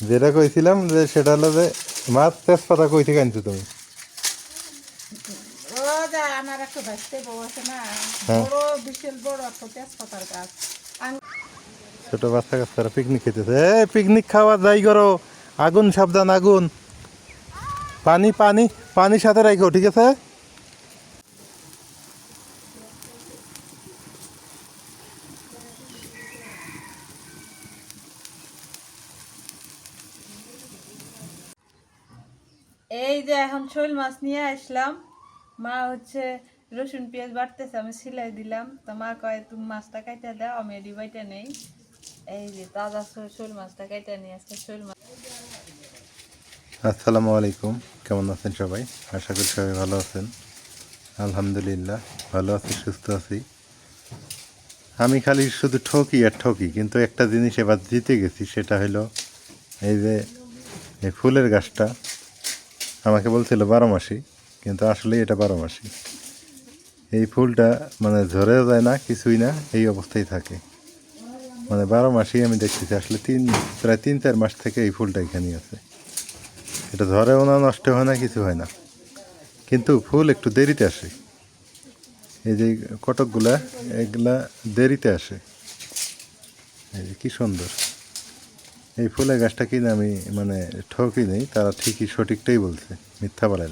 যেটা কইছিলাম যে সেটা হলো যে মাছ তেজপাতা কই থেকে আনছো তুমি? আমার একটা ভাসতে বউ আছে না হ্যাঁ। বড় বিশাল বড় একটা তেজপাতার গাছ। ছোট বাচ্চা কাচ্চারা পিকনিক খেতেছে। এ পিকনিক খাওয়া যাই করো। আগুন সাবধান আগুন। পানি পানি পানি সাথে রাখো ঠিক আছে এই যে এখন শোল মাছ নিয়ে আসলাম। মা হচ্ছে রসুন, পেঁয়াজ বাড়তেছে, আমি সিলাই দিলাম। তো মা কয়, তুমি মাছটা কাইটা দাও, আমি এডি বাইটা নেই। এই যে তাজা শোল- মাছটা কাইটা নিয়ে আসছে, শোল মাছ। আসসালামু আলাইকুম। কেমন আছেন সবাই? আশা করি সবাই ভালো আছেন। আলহামদুলিল্লাহ, ভালো আছি, সুস্থ আছি। আমি খালি শুধু ঠকি আর ঠকি, কিন্তু একটা জিনিস এবার জিতে গেছি, সেটা হলো এই যে ফুলের গাছটা। আমাকে বলছিল বারো মাসি, কিন্তু আসলে এটা বারো মাসি। এই ফুলটা মানে ঝরেও যায় না, কিছুই না, এই অবস্থায় থাকে। মানে বারো মাসই আমি দেখতেছি, আসলে তিন, প্রায় তিন, চার মাস থেকে এই ফুলটা এখানেই আছে। এটা ধরেও না নষ্ট হয় না, কিছু হয় না। কিন্তু ফুল একটু দেরিতে আসে। এই যে কটকগুলা, এগুলা দেরিতে আসে। এই যে কি সুন্দর। এই ফুলের গাছটা কিনে আমি মানে ঠকি নেই, তারা ঠিকই সঠিকটাই বলছে, মিথ্যা বলে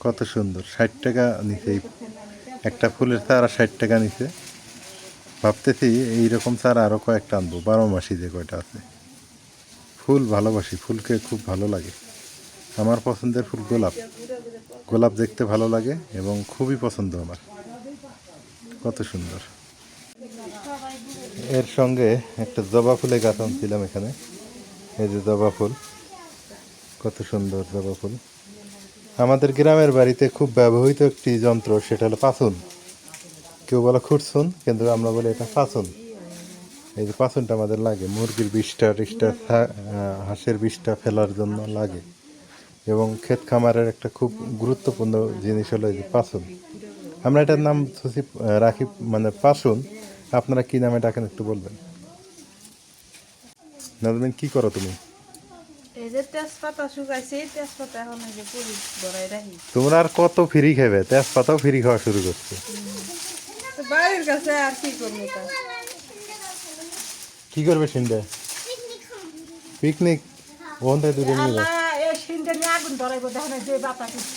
কত সুন্দর, ষাট টাকা নিছে একটা ফুলের চারা ষাট টাকা নিছে। ভাবতেছি এইরকম চারা আরও কয়েকটা আনব, বারো মাসি যে কয়টা আছে। ফুল ভালোবাসি, ফুলকে খুব ভালো লাগে। আমার পছন্দের ফুল গোলাপ। গোলাপ দেখতে ভালো লাগে এবং খুবই পছন্দ আমার। কত সুন্দর। এর সঙ্গে একটা জবা ফুলের গাছ আনছিলাম এখানে। এই যে জবা ফুল কত সুন্দর জবা ফুল। আমাদের গ্রামের বাড়িতে খুব ব্যবহৃত একটি যন্ত্র সেটা হলো পাসুন। কেউ বলে খুঁটছুন কিন্তু আমরা বলি এটা পাসুন। এই যে পাচনটা আমাদের লাগে মুরগির বিষটা আহ, হাঁসের বিষটা ফেলার জন্য লাগে। এবং ক্ষেত খামারের একটা খুব গুরুত্বপূর্ণ জিনিস হলো এই যে পাচন আমরা এটার নাম রাখি মানে পাসুন। আপনারা কি নামে ডাকেন একটু বলবেন? নাজমিন কি করো তুমি? তোমরা আর কত ফ্রি খাবে তেজপাতাও ফ্রি খাওয়া শুরু করছে। বাড়ির কাছে আর কি করব কি করবে সিন্ডে পিকনিক? ওখান থেকে দূরে নিয়ে যাও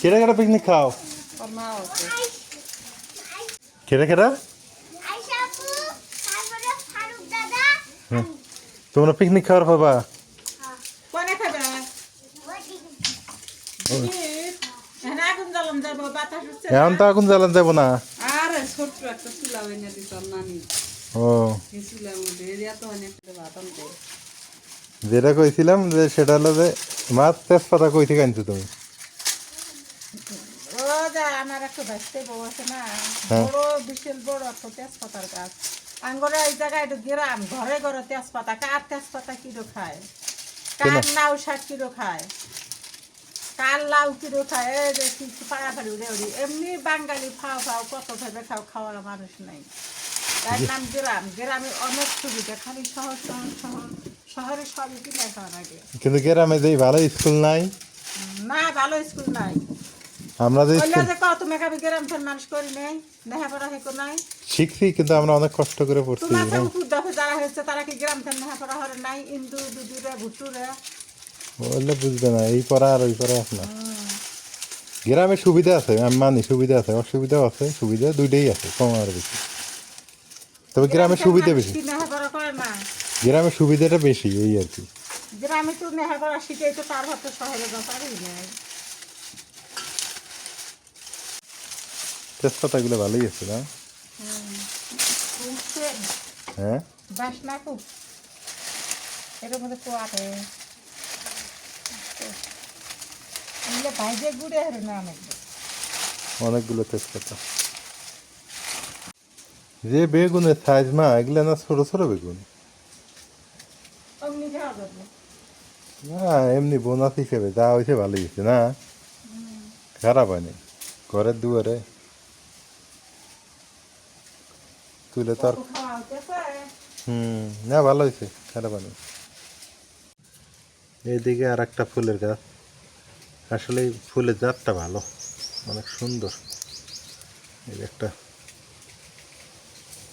কেটে কেটে পিকনিক খাও? কেটে কেটে তোমরা পিকনিক খাওয়ার পাবা খাবে ওদিকে এখানে তো আগুন জ্বালান যাব না? যেটা কইছিলাম যে সেটা হলো যে মাছ তেজপাতা কই থেকে আনছো তুমি? আমার একটা ভাসতে বউ আছে না হ্যাঁ। বড় বিশাল বড় একটা তেজপাতার গাছ। আঙ্গরে এই জায়গায় একটু গ্রাম ঘরে ঘরে তেজপাতা কার তেজপাতা কিলো খায়? কার নাও শাক কিলো খায়? কার লাউ কিলো খায়? এই যে কি পাড়াপাড়ি উড়ে উড়ি। এমনি বাঙালি খাও খাও কত ভেবে খাও খাওয়ার মানুষ নাই। তার নাম গ্রাম। গ্রামে অনেক সুবিধা। খালি শহর শহর শহর। শহরে সবই কিনে খাওয়ার আগে। কিন্তু গ্রামে যেই ভালো স্কুল নাই? না ভালো স্কুল নাই। আমরা যে মানুষ করি নাই লেখাপড়া হেকো নাই। শিখছি কিন্তু আমরা অনেক কষ্ট করে পড়ছি যারা হয়েছে তারা কি গ্রাম লেখাপড়া হরে নাই? ইন্দু দুদুরে ভুটুরে বললে বুঝবে না এই পড়া আর ওই পড়া আছে না। গ্রামে সুবিধা আছে আমি মানি সুবিধা আছে অসুবিধাও আছে সুবিধা দুইটাই আছে কম আর বেশি। তবে গ্রামে সুবিধা বেশি। গ্রামে সুবিধাটা বেশি এই আর কি। গ্রামে তো লেখাপড়া শিখেই তো তার হাতে শহরে নাই। তেজপাতাগুলো ভালোই আছে না? হ্যাঁ? বাস না খুব এটার মধ্যে এগুলো ভাইজে গুড়ে হরে না অনেক অনেকগুলো তেজপাতা। যে বেগুনের সাইজ মা এগুলো না ছোট ছোট বেগুন? না এমনি বোনাস হিসেবে যা হয়েছে ভালোই হয়েছে না? খারাপ হয়নি। ঘরের দুয়ারে? তুলে তো আর হুম, না, ভালো হয়েছে খারাপ ভালো। এইদিকে আর একটা ফুলের গাছ। আসলে ফুলের জাতটা ভালো, অনেক সুন্দর। এই একটা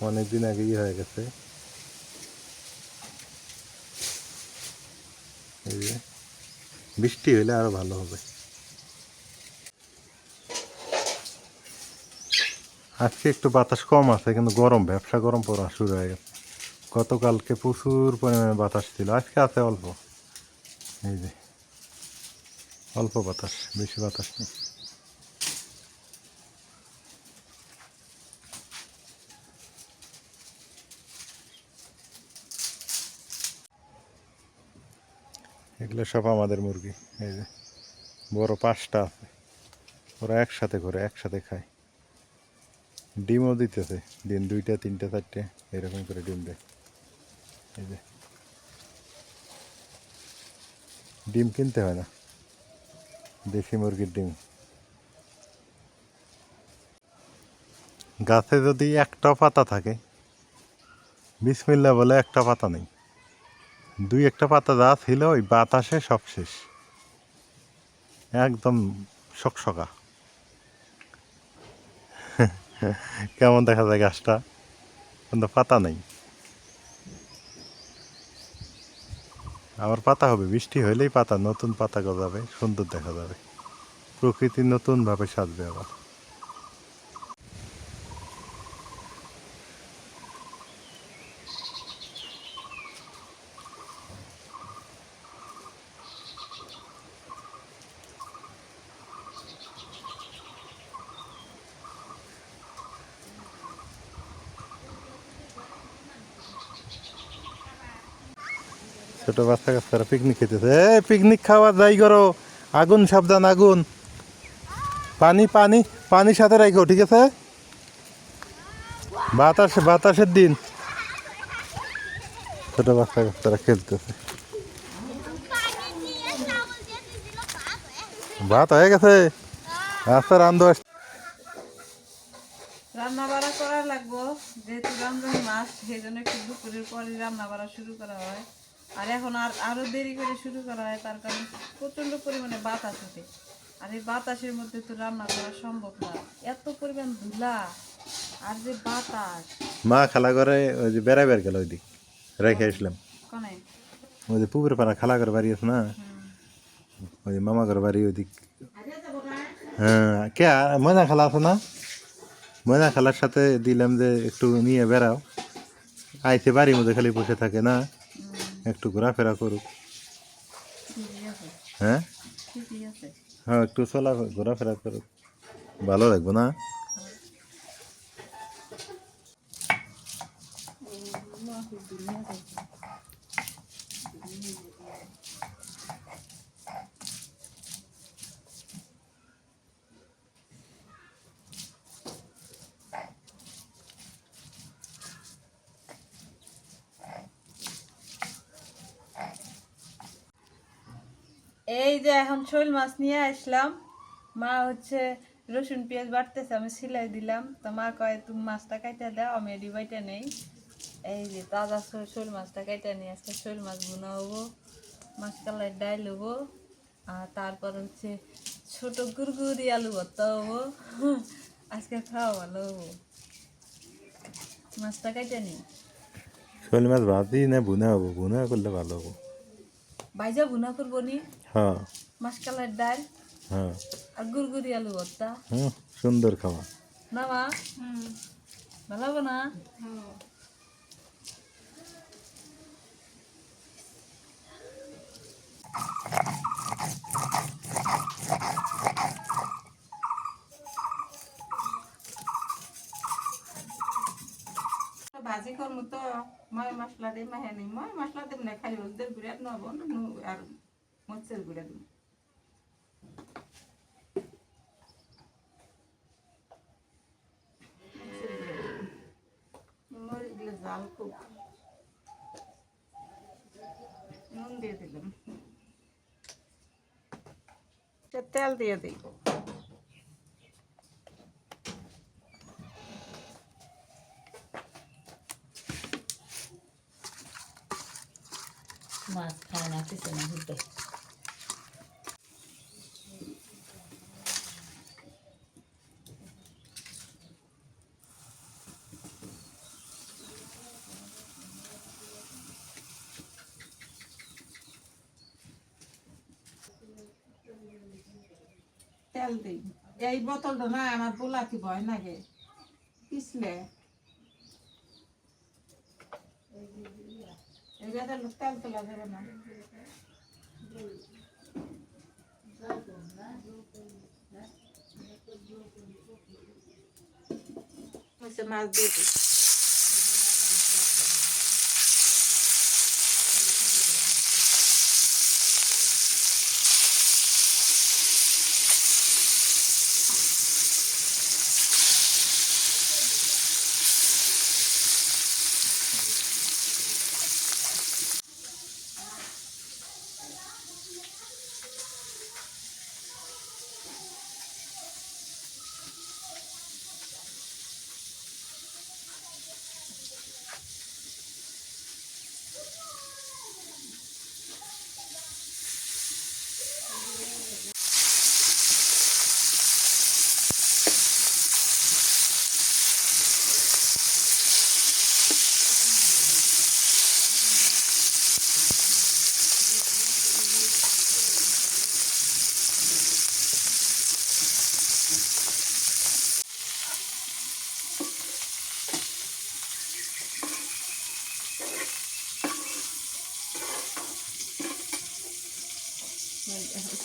অনেক দিন আগে ইয়ে হয়ে গেছে। বৃষ্টি হলে আরও ভালো হবে। আজকে একটু বাতাস কম আছে, কিন্তু গরম, ব্যবসা গরম পড়া শুরু হয়ে গেছে। গতকালকে প্রচুর পরিমাণে বাতাস ছিল, আজকে আছে অল্প। এই যে, অল্প বাতাস, বেশি বাতাস নেই। এগুলো সব আমাদের মুরগি, এই যে, বড় পাঁচটা আছে। ওরা একসাথে করে, একসাথে খায়। ডিমও দিতেছে। দিন দুইটা, তিনটা, চারটে, এরকম করে ডিম দেয়। এই যে। ডিম কিনতে হয় না। দেশি মুরগির ডিম। গাছে যদি একটা পাতা থাকে, বিসমিল্লা বলে একটা পাতা নেই। দুই একটা পাতা যা ছিল, ওই বাতাসে সব শেষ। একদম সকসকা কেমন দেখা যায় গাছটা? কিন্তু পাতা নেই। আবার পাতা হবে, বৃষ্টি হইলেই পাতা, নতুন পাতা গজাবে, সুন্দর দেখা যাবে। প্রকৃতি নতুনভাবে সাজবে আবার। ছোট বাচ্চা কাচ্চারা পিকনিক খেতেছে। এ পিকনিক খাওয়া যাই করো। আগুন, সাবধান, আগুন। পানি পানি পানি সাথে রাখো ঠিক আছে? বাতাস, বাতাসের দিন। ছোট বাচ্চা কাচ্চারা খেলতেছে। ভাত হয়ে গেছে। আচ্ছা রান্ধো রান্না বাড়া করা লাগবো। যেহেতু রমজান মাস, সেই জন্য একটু দুপুরের পরে রান্না বাড়া শুরু করা হয়। আর এখন আর আরও দেরি করে শুরু করা হয় তার কারণ প্রচণ্ড পরিমাণে বাতাস ওঠে। আর এই বাতাসের মধ্যে তো রান্না করা সম্ভব না। এত পরিমাণ ধুলা আর যে বাতাস। মা খালা করে ওই যে বেড়া বের গেল ওইদিক রেখে আসলাম। কনে? ওই যে পুকুরে পাড়া খালা করে বাড়ি আছে না? ওই যে মামা করে বাড়ি ওইদিক। হ্যাঁ কে ময়না খালা আছে না? ময়না খালার সাথে দিলাম যে একটু নিয়ে বেড়াও। আইসে বাড়ির মধ্যে খালি বসে থাকে না। একটু ঘোরাফেরা করুক। হ্যাঁ? হ্যাঁ একটু চলা ঘোরাফেরা করুক। ভালো লাগবে না? এই যে এখন শোল মাছ নিয়ে আসলাম। মা হচ্ছে রসুন, পেঁয়াজ বাড়তেছে, আমি সিলাই দিলাম। তো মা কয়, তুমি মাছটা কাইটা দাও, আমি এডি বাইটা নেই। এই যে তাজা শোল মাছটা কাইটা নিয়ে আজকে শোল মাছ বোনা হব, মাছ কালার ডাইল হব, আর তারপর হচ্ছে ছোট গুরগুরি আলু ভর্তা হব। আজকে খাওয়া ভালো হব। মাছটা কাইটা নিই শোল মাছ ভাজি না বুনা হব বুনা করলে ভালো হব। বাইজা ভুনা করব নি। হ্যাঁ। মাছ কালাই ডাল হ্যাঁ। আর গুড়গুড়ি আলু ভর্তা। হুম সুন্দর খাওয়া না মা? ভালো না ভাজি করমু তো ময় মশলা দিই মাহে নেই। ময় মশলা দিম না, খালি হলদের গুঁড়া নব আর মরিচের গুঁড়া দিম মরিচগুলো জাল খুব। নুন দিয়ে দিলাম। তেল দিয়ে দিই মাছ খায় না কিছু না দুটো তেল দিই এই বোতলটা না আমার বোলাকি ভয় লাগে। পিছলে এই বোতল তেল তোলা যাবে না হচ্ছে মাছ দিয়ে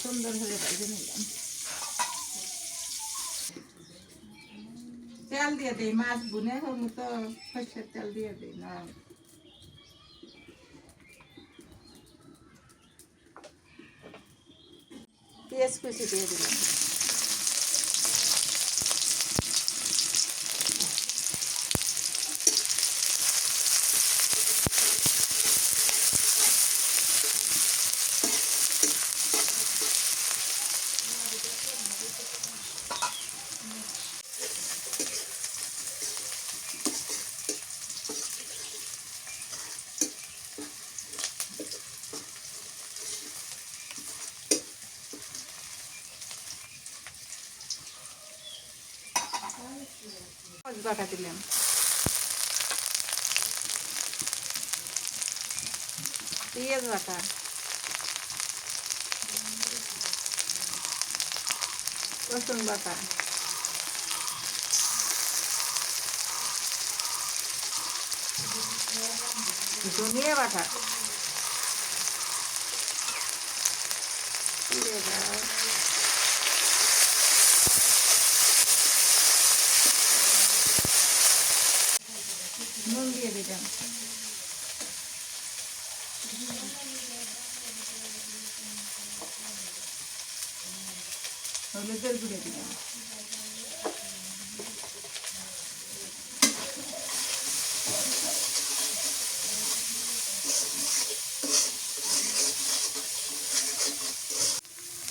সুন্দর হয়ে ভেজে নিলাম। তেল দিয়ে দিই, মাছ বুনে হোক, তো সর্ষের তেল দিয়ে দিই, না পেঁয়াজ কুচি দিয়ে দিলাম। বাটা দিলাম। পেঁয়াজ বাটা। রসুন বাটা। ধনিয়া বাটা জিরে দাও নুন দিয়ে দিলাম হলুদের গুঁড়ে দিলাম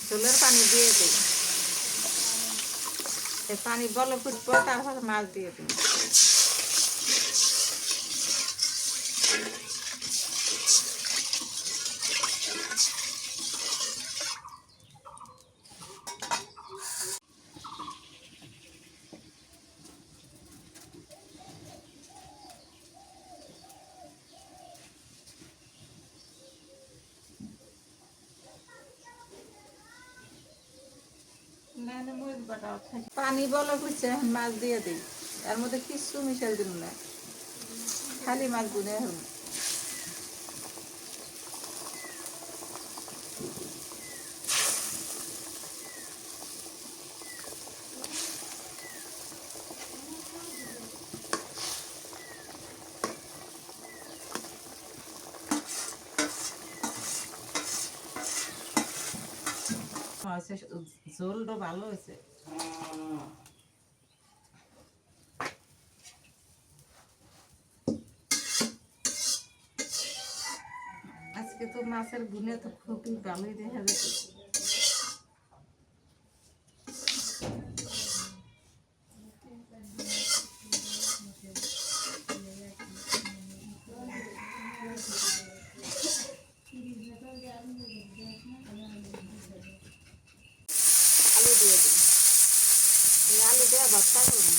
ঝোলের পানি দিয়ে দিই। পানি বলে ফুটবো তারপর মাছ দিয়ে দিই পানি বলা হচ্ছে, মাছ দিয়ে দিই। তার মধ্যে কিছু মিশাল দিন না। খালি মাছ গুনে হল ঝোলটা ভালো হয়েছে। আজকে তো মাছের গুনে তো খুবই ভালোই দেখা যাচ্ছে ভর্তা করুন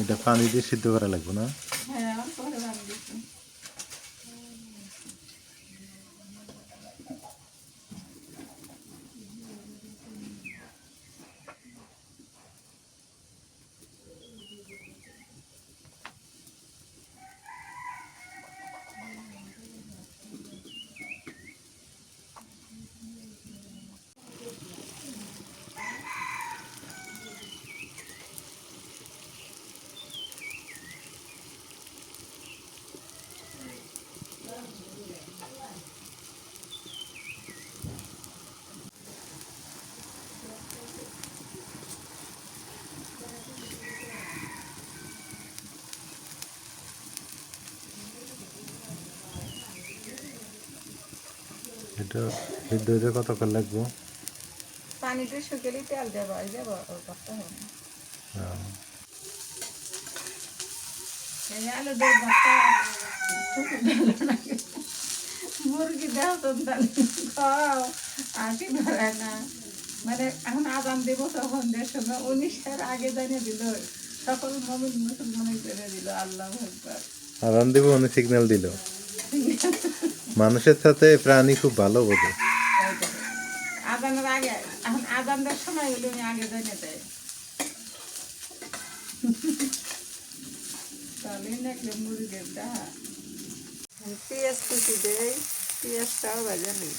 এটা পানি দিয়ে সিদ্ধ করা লাগবে না হ্যাঁ অল্প করে পানি দিচ্ছি এটা সিদ্ধ হইতে কতক্ষণ লাগবে? পানিটা শুকিয়ে তেল দেবো এই হবে হ্যাঁ। এই আলু দিয়ে মুরগি দেও তো খাও ধরে না। মানে এখন আজান দেবো তখন দেড়শো না উনিশের আগে জানিয়ে দিল সকল মমিন মুসলমানের জেনে দিল আল্লাহ আদান দিব উনি সিগন্যাল দিল। মানুষের সাথে প্রাণী খুব ভালো বোঝে। আজানের আগে এখন সময় হলে উনি আগে দেয় তাহলে দেখলে মুরগের দা পেঁয়াজ কুচি দেয় পেঁয়াজটাও ভাজা নেই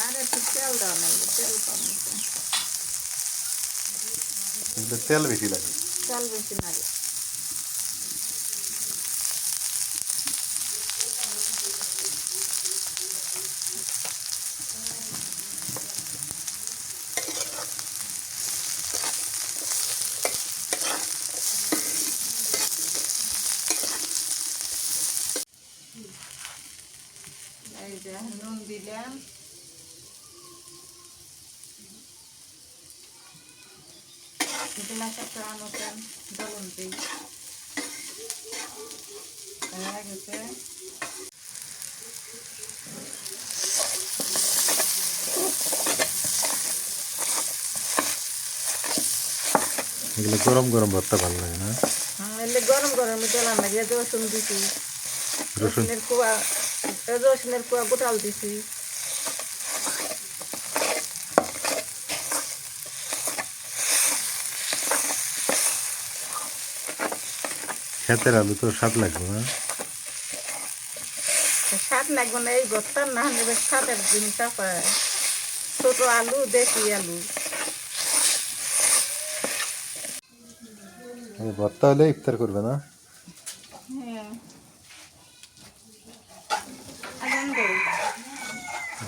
আর একটু তেল দাও না তেল কম দিতে। কিন্তু তেল বেশি লাগে তেল বেশি লাগে এই যে নুন দিলাম দিই হয়ে গেছে এগুলো গরম গরম ভর্তা ভালো লাগে না? এলে গরম গরম লাগে রসুন দিছি। রসুন। রসুনের কুয়া রসুনের কুয়া গোটাল দিছি। ক্ষেতের আলু তো স্বাদ লাগবে না। স্বাদ লাগবে না এই না নেবে স্বাদের জিনিস আছে ছোট আলু দেশি আলু। ভর্তা হলে ইফতার করবে না? হ্যাঁ।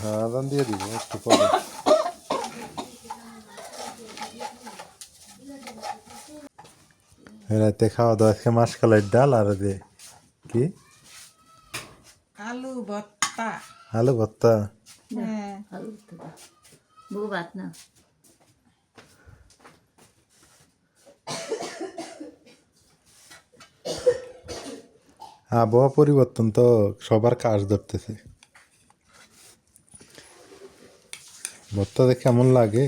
হ্যাঁ আদান দিয়ে দিব একটু পরে। রাতে খাওয়া দাওয়া আজকে মাসকলাইয়ের ডাল আর দে কি? আলু ভর্তা। আলু ভর্তা। হ্যাঁ। আলু তো বউ ভাত না? আবহাওয়া পরিবর্তন তো সবার কাজ ধরতেছে। ভর্তা দেখে কেমন লাগে?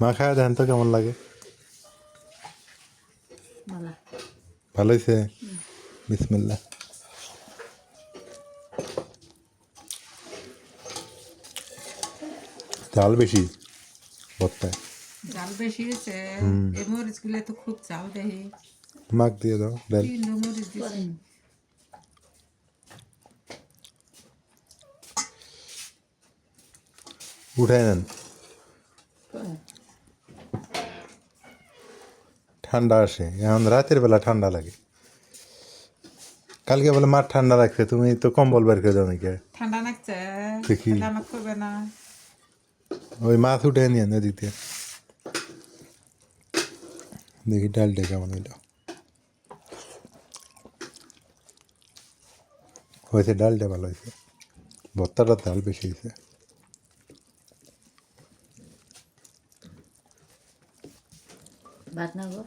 মা খায় দেন তো কেমন লাগে? ভালো হয়েছে বিসমিল্লা চাল বেশি ভর্তায় জাল বেশি হয়েছে এই মরিচগুলো তো খুব চাল দেহি মাক দিয়ে দাও ডাল তিন মরিচ দিছি করেন উঠায় নেন ঠান্ডা আসে। এখন রাতের বেলা ঠান্ডা লাগে। কালকে বলে মার ঠান্ডা লাগছে তুমি তো কম্বল বের করে দাও নাকি? ঠান্ডা লাগছে। দেখি। না। ওই মাছ উঠে নিয়ে নদীতে। দেখি ডালটা কেমন হইল। হয়েছে ডালটা ভালো হয়েছে। ভর্তাটা ডাল বেশি হয়েছে। ভাত না গো?